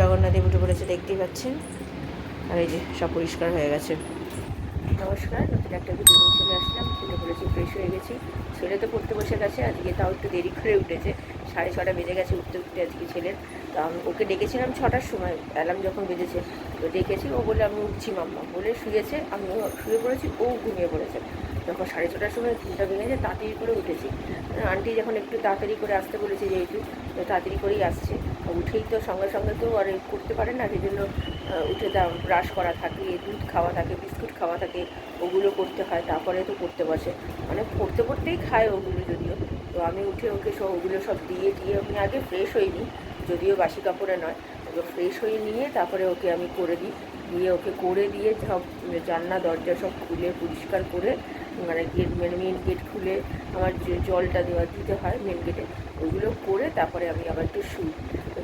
জগন্নাথে উঠে পড়েছে দেখতেই পাচ্ছেন। আর এই যে সব পরিষ্কার হয়ে গেছে। নমস্কার, নতুন একটা ভিডিও নিয়ে চলে আসলাম। উঠে পড়েছি ফ্রেশ হয়ে গেছি। ছেলে তো পড়তে বসে গেছে, আজকে তাও একটু দেরি করে উঠেছে। সাড়ে ছটা বেজে গেছে উঠতে উঠতে আজকে ছেলের। তো আমি ওকে ডেকেছিলাম ছটার সময় অ্যালার্ম যখন বেজেছে। তো ডেকেছি, ও বলে আমি উঠছি মাম্মা। বলে শুয়েছে, আমিও শুয়ে পড়েছি, ও ঘুমিয়ে পড়েছে। যখন সাড়ে ছটার সময় ঘুমটা ভেঙেছে তাড়াতাড়ি করে উঠেছি। আন্টি যখন একটু তাড়াতাড়ি করে আসতে বলেছে যেহেতু তাড়াতাড়ি করেই আসছে। উঠেই তো সঙ্গে সঙ্গে তো আর করতে পারে না, সেই জন্য উঠে দা ব্রাশ করা থাকে, দুধ খাওয়া থাকে, বিস্কুট খাওয়া থাকে, ওগুলো করতে হয়, তারপরে তো করতে বসে। মানে পড়তে পড়তেই খায় ওগুলো যদিও। তো আমি উঠে ওকে সব, ওগুলো সব দিয়ে দিয়ে আমি আগে ফ্রেশ হয়ে হইনি যদিও বাসি কাপড়ে নয়। ওকে ফ্রেশ হয়ে নিয়ে তারপরে ওকে আমি করে দিই। দিয়ে ওকে করে দিয়ে সব জানলা, দরজা সব খুলে পরিষ্কার করে মানে গেট মানে মেন গেট খুলে আমার জলটা দেওয়া দিতে হয় মেন গেটে ওইগুলো করে তারপরে আমি আবার একটু শুই।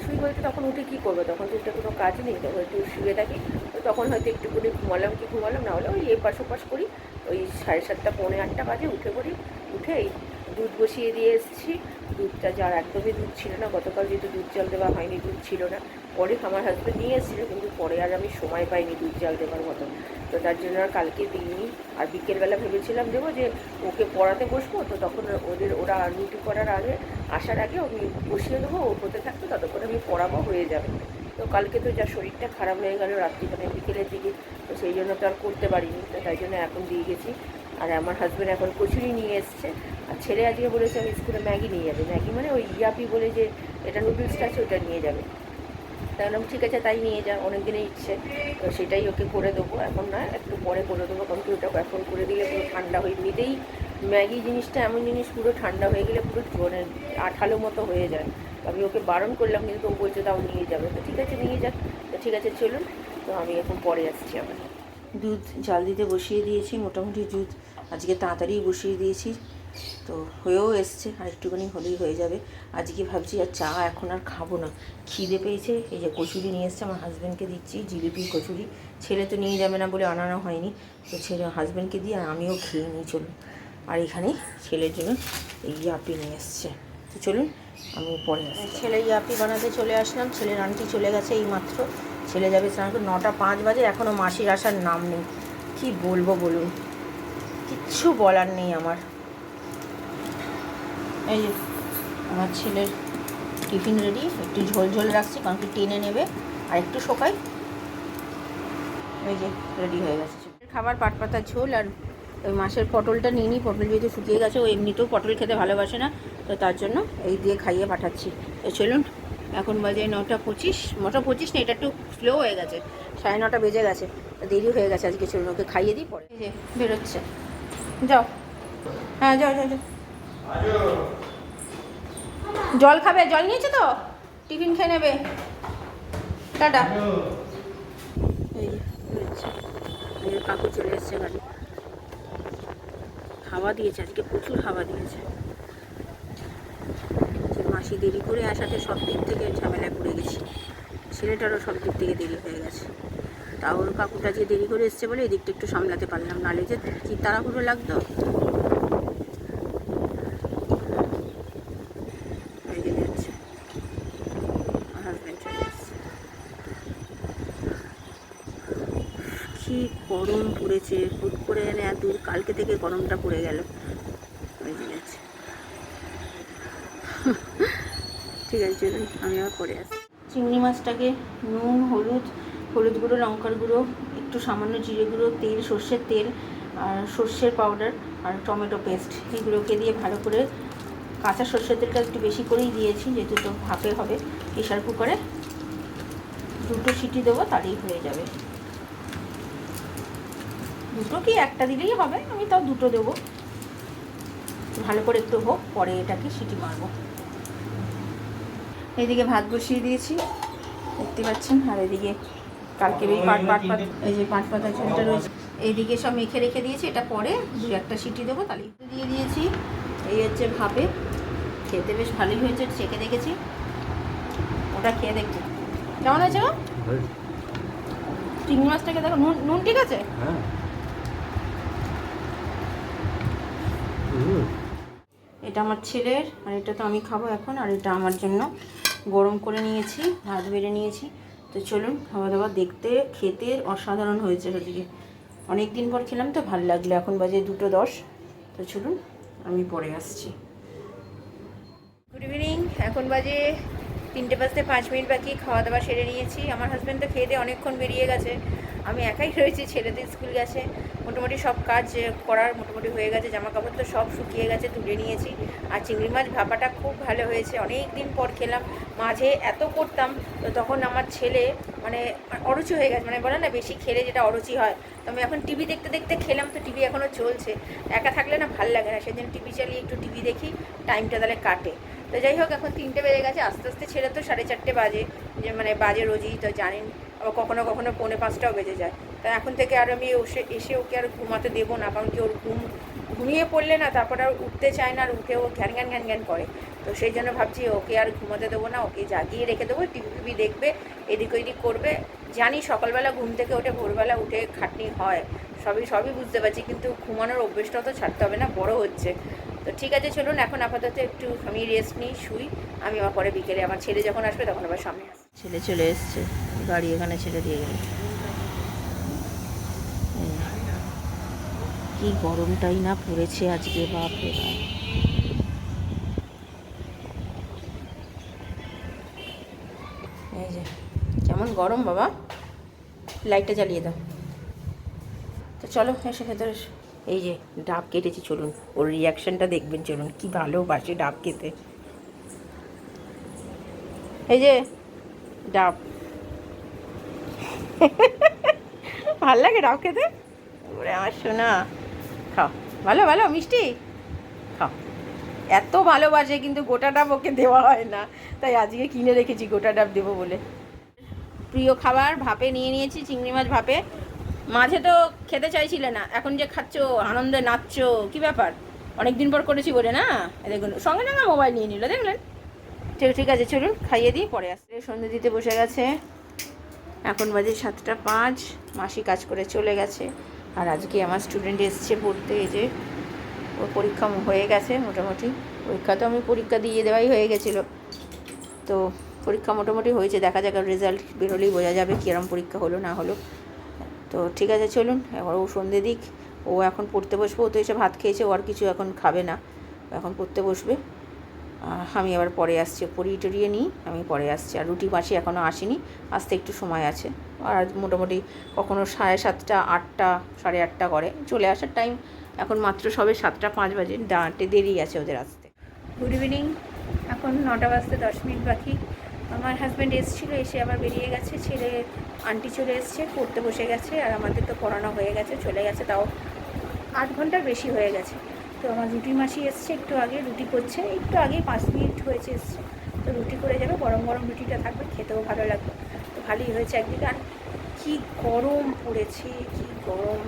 শুই বলতে তখন উঠে কী করব? তখন তো এটা কোনো কাজ নেই, তখন একটু শুয়ে থাকি। তখন হয়তো একটুখানি ঘুমালাম কি ঘুমালাম না হলে ওই এপাশ ওপাশ করি। ওই সাড়ে সাতটা, পৌনে আটটা বাজে উঠে পড়ি। উঠে এই দুধ বসিয়ে দিয়ে এসেছি। দুধটা যার একদমই দুধ ছিল না, গতকাল যেহেতু দুধ জল দেওয়া হয়নি, দুধ ছিল না। পরে আমার হাজব্যান্ড নিয়ে এসেছিল, কিন্তু পরে আর আমি সময় পাইনি দুধ জল দেওয়ার মতো। তো তার জন্য আর কালকে দিইনি। আর বিকেলবেলা ভেবেছিলাম দেবো যে ওকে পড়াতে বসবো, তো তখন ওদের ওরা রুটি করার আগে, আসার আগে আমি বসিয়ে দেবো, ও হতে থাকতো ততক্ষণ আমি পড়াবো, হয়ে যাবে। তো কালকে তো যা শরীরটা খারাপ হয়ে গেল রাত্রি মানে বিকেলের দিকে, তো সেই জন্য তো আর করতে পারিনি, তো তাই জন্য এখন দিয়ে গেছি। আর আমার হাজব্যান্ড এখন কচুরি নিয়ে এসছে। আর ছেলে আজকে বলেছে আমি স্কুলে ম্যাগি নিয়ে যাবে। ম্যাগি মানে ওই ইয়াপি বলে যে এটা নুডলসটা আছে, ওটা নিয়ে যাবে। তাই বললাম ঠিক আছে, তাই নিয়ে যা অনেক দিনের ইচ্ছে। তো সেটাই ওকে করে দেবো। এখন না একটু পরে করে দেবো। কারণ কি ওটা এখন করে দিলে পুরো ঠান্ডা হয়ে এমনিতেই ম্যাগি জিনিসটা এমন জিনিস, পুরো ঠান্ডা হয়ে গেলে পুরো মানে আঠালো মতো হয়ে যায়। আমি ওকে বারণ করলাম, কিন্তু ও বলছে তাও নিয়ে যাবে। তো ঠিক আছে, নিয়ে যাক তো ঠিক আছে, চলুন। তো আমি এখন পরে আসছি আমার দুধ জাল দিতে বসিয়ে দিয়েছি, মোটামুটি দুধ আজকে তাড়াতাড়ি বসিয়ে দিয়েছি। তো হয়েও এসছে, আর একটুখানি হলেই হয়ে যাবে। আজকে ভাবছি আর চা এখন আর খাব না। খিদে পেয়েছে, এই যে কচুরি নিয়ে এসছে, আমার হাজব্যান্ডকে দিচ্ছি, জিলিপি, কচুরি। ছেলে তো নিয়ে যাবে না বলে আনানো হয়নি। তো ছেলে হাজব্যান্ডকে দিয়ে আর আমিও খেয়ে নিই, চলুন। আর এখানে ছেলের জন্য এই ইয়াপি নিয়ে এসছে। তো চলুন, আমি পরে ছেলে ইয়াপি বানাতে চলে আসলাম। ছেলের আন্টি চলে গেছে এই মাত্র ছেলে যাবে স্নান নটা পাঁচ বাজে এখনও মাসির আসার নাম নেই। কি বলব বলুন? কিচ্ছু বলার নেই আমার। এই যে আমার ছেলের টিফিন রেডি একটু ঝোল ঝোল রাখছি, কারণ কি টেনে নেবে, আর একটু শোকাই। এই যে রেডি হয়ে গেছে খাবার পাট পাতা ঝোল, আর ওই মাছের পটলটা নিয়ে নিই পটল যেহেতু শুকিয়ে গেছে, ও এমনিতেও পটল খেতে ভালোবাসে না, তো তার জন্য এই দিয়ে খাইয়ে পাঠাচ্ছি। তো চলুন, এখন বাজে নটা পঁচিশ নটা পঁচিশ না, এটা একটু স্লো হয়ে গেছে, সাড়ে নটা বেজে গেছে দেরি হয়ে গেছে আজকে, চলুন ওকে খাইয়ে দিই, পরে। বেরোচ্ছে। যাও। হ্যাঁ যাও যাও যাও। জল খাবে? জল নিয়েছে তো? টিফিন খেয়ে নেবে। টাটা। এই যে। কাকু চলে এসছে গাড়ি হাওয়া দিয়েছে, আজকে প্রচুর হাওয়া দিয়েছে। মাসি দেরি করে আসাতে সব দিক থেকে ঝামেলায় পড়ে গেছি। ছেলেটারও সব দিক থেকে দেরি হয়ে গেছে। ওর কাকুটা যে দেরি করে এসছে বলে এদিকটা একটু সামলাতে পারলাম, নালে যে কি তাড়াহুড়ো লাগতো? কি গরম পড়েছে, হুট করে এনে এত দূর কালকে থেকে গরমটা পড়ে গেল। ঠিক আছে, চলুন, আমি আবার পরে আসি চিংড়ি মাছটাকে নুন, হলুদ হলুদ গুঁড়ো, লঙ্কার গুঁড়ো, একটু সামান্য জিরে গুঁড়ো, তেল, সর্ষের তেল, আর সর্ষের পাউডার আর টমেটো পেস্ট এগুলোকে দিয়ে ভালো করে কাঁচা সর্ষের তেলটা একটু বেশি করেই দিয়েছি, যেহেতু তো ভাপে হবে প্রেশার কুকারে দুটো সিটি দেবো, তাহলেই হয়ে যাবে। দুটো কি একটা দিলেই হবে, আমি তাও দুটো দেবো। ভালো করে একটু হোক, পরে এটাকে সিটি মারবো। এইদিকে ভাত বসিয়ে দিয়েছি, দেখতে পাচ্ছেন? আর এদিকে কালকে ওই পাট পাট পাত এই যে পাট পাতা ঝোলটা রয়েছে। এইদিকে সব মেখে রেখে দিয়েছি এটা পরে দু একটা সিটি দেবো তাহলে দিয়ে দিয়েছি। এই হচ্ছে ভাপে। খেতে বেশ ভালোই হয়েছে চেখে দেখেছি। ওটা খেয়ে দেখছি। কেমন হয়েছে গো? চিংড়ি মাছটাকে দেখো নুন নুন ঠিক আছে? হ্যাঁ। এটা আমার ছেলের আর এটা তো আমি খাব এখন আর এটা আমার জন্য। গরম করে নিয়েছি ভাত বেড়ে নিয়েছি। তো চলুন খাওয়া দাওয়া দেখতে, খেতে অসাধারণ হয়েছে সেদিকে অনেক দিন পর খেলাম তো, ভালো লাগল। এখন বাজে দুটো দশ। তো চলুন, আমি পরে আসছি। গুড ইভিনিং এখন বাজে তিনটে বাজতে পাঁচ মিনিট বাকি। খাওয়া দাওয়া সেরে নিয়েছি। আমার হাজব্যান্ড তো খেয়ে দিয়ে অনেকক্ষণ বেরিয়ে গেছে। আমি একাই রয়েছি ছেলেদের স্কুল গেছে। মোটামুটি সব কাজ করার মোটামুটি হয়ে গেছে জামা কাপড় তো সব শুকিয়ে গেছে, তুলে নিয়েছি। আর চিংড়ি মাছ ভাপাটা খুব ভালো হয়েছে অনেক দিন পর খেলাম। মাঝে এত করতাম, তো তখন আমার ছেলে মানে অরুচি হয়ে গেছে মানে বলে না, বেশি খেলে যেটা অরুচি হয়। তো আমি এখন টিভি দেখতে দেখতে খেলাম, তো টিভি এখনও চলছে। একা থাকলে না ভালো লাগে না, সেদিন টিভি চালিয়ে একটু টিভি দেখি টাইমটা তাহলে কাটে। তো যাই হোক, এখন তিনটে বেজে গেছে, আস্তে আস্তে ছেলে তো সাড়ে চারটে বাজে, যে মানে বাজে রোজই, তো জানেন। কখনো কখনো পৌনে পাঁচটাও বেজে যায়। তো এখন থেকে আর আমি ওসে, এসে ওকে আর ঘুমাতে দেবো না, কারণ কি ওর ঘুম, ঘুমিয়ে পড়লে না তারপর আর উঠতে চায় না আর উঠে ও ঘ্যান ঘ্যান ঘ্যান ঘ্যান করে। তো সেই জন্য ভাবছি ওকে আর ঘুমাতে দেবো না, ওকে জাগিয়ে রেখে দেবো, টিভি টিভি দেখবে, এদিক ওইদিক করবে। জানি সকালবেলা ঘুম থেকে উঠে, ভোরবেলা উঠে খাটনি হয়, সবই সবই বুঝতে পারছি, কিন্তু ঘুমানোর অভ্যেসটাও তো ছাড়তে হবে না, বড় হচ্ছে। তো ঠিক আছে, চলুন, এখন আপাতত একটু আমি রেস্ট নিই, শুই। আমি আবার পরে বিকেলে আমার ছেলে যখন আসবে, তখন আবার সামনে আসবে ছেলে চলে এসছে। গাড়ি এখানে ছেড়ে দিয়ে গেল। কি গরমটাই না পড়েছে আজকে বাপ রে বাপ। এই যে, কেমন গরম বাবা? লাইটটা জ্বালিয়ে দাও। তো চলো এসে ভেতরে এই যে, ডাব কেটেছি, চলুন। ওর রিয়াকশনটা দেখবেন, চলুন। কি ভালোবাসে ডাব খেতে। এই যে, ডাব। ভালো লাগে ডাব খেতে? ওরে আমার শোনা খাও। ভালো ভালো, মিষ্টি? খাও। এত ভালোবাসে কিন্তু গোটা ডাব ওকে দেওয়া হয় না। তাই আজকে কিনে রেখেছি গোটা ডাব দেবো বলে। প্রিয় খাবার, ভাপে নিয়ে নিয়েছি, চিংড়ি মাছ ভাপে। মাঝে তো খেতে চাইছিলে না, এখন যে খাচ্ছো, আনন্দে নাচছো, কি ব্যাপার? অনেক দিন পর করেছি বলে না? দেখুন, সঙ্গে সঙ্গে মোবাইল নিয়ে নিল, দেখলেন? ঠিক ঠিক আছে, চলুন, খাইয়ে দিই, পরে আসতে সন্ধ্যে দিতে বসে গেছে। এখন বাজে সাতটা পাঁচ, মাসি কাজ করে চলে গেছে। আর আজকে আমার স্টুডেন্ট এসছে পড়তে, এই যে ওর পরীক্ষা হয়ে গেছে মোটামুটি। পরীক্ষা তো আমি পরীক্ষা দিয়ে দেওয়াই হয়ে গেছিল। তো পরীক্ষা মোটামুটি হয়েছে, দেখা যাক রেজাল্ট বেরোলেই বোঝা যাবে কীরকম পরীক্ষা হলো না হলো। তো ঠিক আছে, চলুন, এবার ও সন্ধে দিক। ও এখন পড়তে বসবে, ও তো এসে ভাত খেয়েছে, ও আর কিছু এখন খাবে না। এখন পড়তে বসবে। আমি আবার পরে আসছি পরিয়ে টরিয়ে নিই, আমি পরে আসছি। আর রুটি মাসি এখনও আসেনি, আসতে একটু সময় আছে। আর মোটামুটি কখনো সাড়ে সাতটা, আটটা, সাড়ে আটটা করে। চলে আসার টাইম এখন মাত্র সবে সাতটা পাঁচ বাজে, দাঁড়াতে দেরি আছে ওদের আসতে। গুড ইভিনিং এখন নটা বাজতে দশ মিনিট বাকি। আমার হাজব্যান্ড এসেছিল, এসে আবার বেরিয়ে গেছে, ছেলে আন্টি চলে এসছে, পড়তে বসে গেছে, আর আমাদের তো পড়ানো হয়ে গেছে, চলে গেছে, তাও আধ ঘণ্টার বেশি হয়ে গেছে। তো আমার রুটি মাসি এসছে, একটু আগে রুটি করছে, একটু আগে পাঁচ মিনিট হয়েছে এসছে। তো রুটি করে যাবে, গরম গরম রুটিটা থাকবে, খেতেও ভালো লাগবে। তো ভালোই হয়েছে একদিকে। আর কী গরম পড়েছে, কী গরম।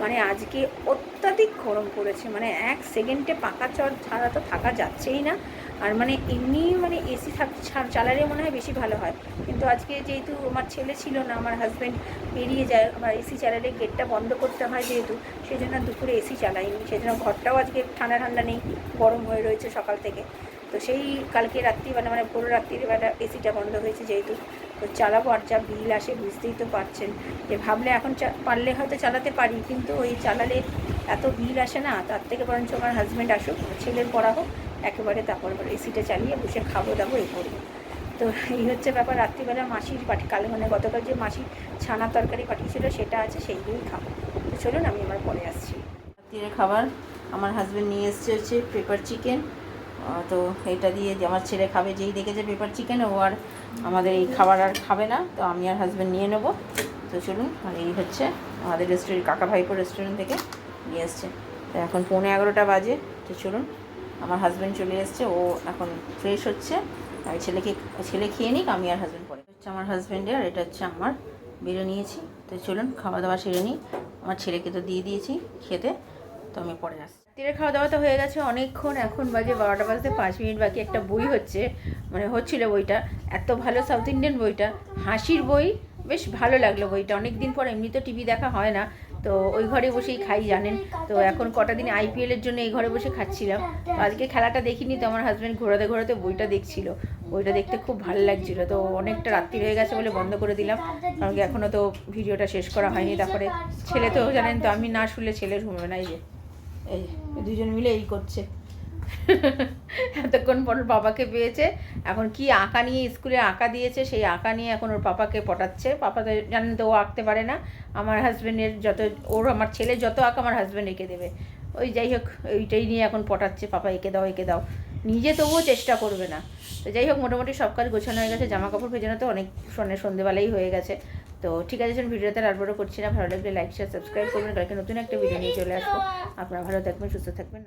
মানে আজকে অত্যাধিক গরম পড়েছে মানে এক সেকেন্ডে পাকা চর ছাড়া তো থাকা যাচ্ছেই না। আর মানে এমনি মানে এসি থাক চালালে মনে হয় বেশি ভালো হয়। কিন্তু আজকে যেহেতু আমার ছেলে ছিল না, আমার হাজব্যান্ড বেরিয়ে যায়, আমার এসি চালালে গেটটা বন্ধ করতে হয় যেহেতু সেই জন্য দুপুরে এসি চালাইনি। সেই জন্য ঘরটাও আজকে ঠান্ডা ঠান্ডা নেই, গরম হয়ে রয়েছে সকাল থেকে। তো সেই কালকে রাত্রিবেলা মানে পুরো রাত্রিবেলা এসিটা বন্ধ হয়েছে যেহেতু, তো চালাবো আর যা বিল আসে বুঝতেই তো পারছেন। যে ভাবলে এখন পারলে হয়তো চালাতে পারি, কিন্তু ওই চালালে এত বিল আসে না, তার থেকে বরঞ্চ আমার হাজব্যান্ড আসুক, ছেলের পড়া হোক একেবারে তারপর এসিটা চালিয়ে বসে খাব দাবো এই করব। তো এই হচ্ছে ব্যাপার, রাত্রিবেলা মাসির পাঠি, কালে মানে গতকাল যে মাসি ছানা তরকারি পাঠিয়েছিল, সেটা আছে, সেইগুলোই খাব। তো চলুন, আমি আমার পরে আসছি। রাত্রিরে খাবার, আমার হাজব্যান্ড নিয়ে এসছে হচ্ছে পেপার চিকেন তো এটা দিয়ে যে আমার ছেলে খাবে, যেই দেখেছে পেপার চিকেন ও আর আমাদের এই খাবার আর খাবে না, তো আমি আর হাজব্যান্ড নিয়ে নেব। তো চলুন, আর এই হচ্ছে আমাদের রেস্টুরেন্ট কাকা ভাইপো রেস্টুরেন্ট থেকে নিয়ে এসছে। তো এখন পৌনে এগারোটা বাজে, তো চলুন, আমার হাজব্যান্ড চলে এসছে, ও এখন ফ্রেশ হচ্ছে। আমি ছেলেকে ছেলে খেয়ে নিক, আমি আর হাজব্যান্ড পরে। হচ্ছে আমার হাজব্যান্ডের আর এটা হচ্ছে আমার বেরো নিয়েছি তো চলুন খাওয়া দাওয়া সেরে নিই। আমার ছেলেকে তো দিয়ে দিয়েছি খেতে, তো আমি পরে আসছি। রাত্রিরে খাওয়া দাওয়া তো হয়ে গেছে অনেকক্ষণ, এখন বাজে বারোটা বাজতে পাঁচ মিনিট বাকি। একটা বই হচ্ছে মানে হচ্ছিল বইটা, এত ভালো সাউথ ইন্ডিয়ান বইটা। হাসির বই, বেশ ভালো লাগল বইটা। অনেক দিন পর এমনি তো টিভি দেখা হয় না। তো ওই ঘরে বসেই খাই, জানেন? তো এখন কটা দিন আইপিএলের জন্য এই ঘরে বসে খাচ্ছিলাম। আজকে খেলাটা দেখিনি, তো আমার হাজব্যান্ড ঘোরাতে ঘোরাতে বইটা দেখছিল। বইটা দেখতে খুব ভালো লাগছিল। তো অনেকটা রাত্রি হয়ে গেছে বলে বন্ধ করে দিলাম। কারণ কি এখনও তো ভিডিওটা শেষ করা হয়নি। তারপরে ছেলে তো, জানেন তো, আমি না শুলে ছেলে ঘুমবে না। এই যে, এই দুজন মিলে এই করছে। এতক্ষণ পর ওর বাবাকে পেয়েছে। এখন কি আঁকা নিয়ে স্কুলে আঁকা দিয়েছে, সেই আঁকা নিয়ে এখন ওর পাপাকে পটাচ্ছে। পাপা তো জানেন তো ও আঁকতে পারে না। আমার হাজব্যান্ডের যত, ওর আমার ছেলে যত আঁকা, আমার হাজব্যান্ড এঁকে দেবে। ওই যাই হোক, ওইটাই নিয়ে এখন পটাচ্ছে। পাপা এঁকে দাও এঁকে দাও। নিজে তবুও চেষ্টা করবে না। তো যাই হোক, মোটামুটি সব কাজ গোছানো হয়ে গেছে। জামা কাপড় ভেজানো তো অনেক সন্ধ্যে সন্ধ্যেবেলাই হয়ে গেছে। তো ঠিক আছে ভিডিওতে আর বড় করছি না। ভালো লাগলে লাইক শেয়ার সাবস্ক্রাইব করবেন। কালকে নতুন একটা ভিডিও নিয়ে চলে আসব। আপনারা ভালো থাকবেন, সুস্থ থাকবেন।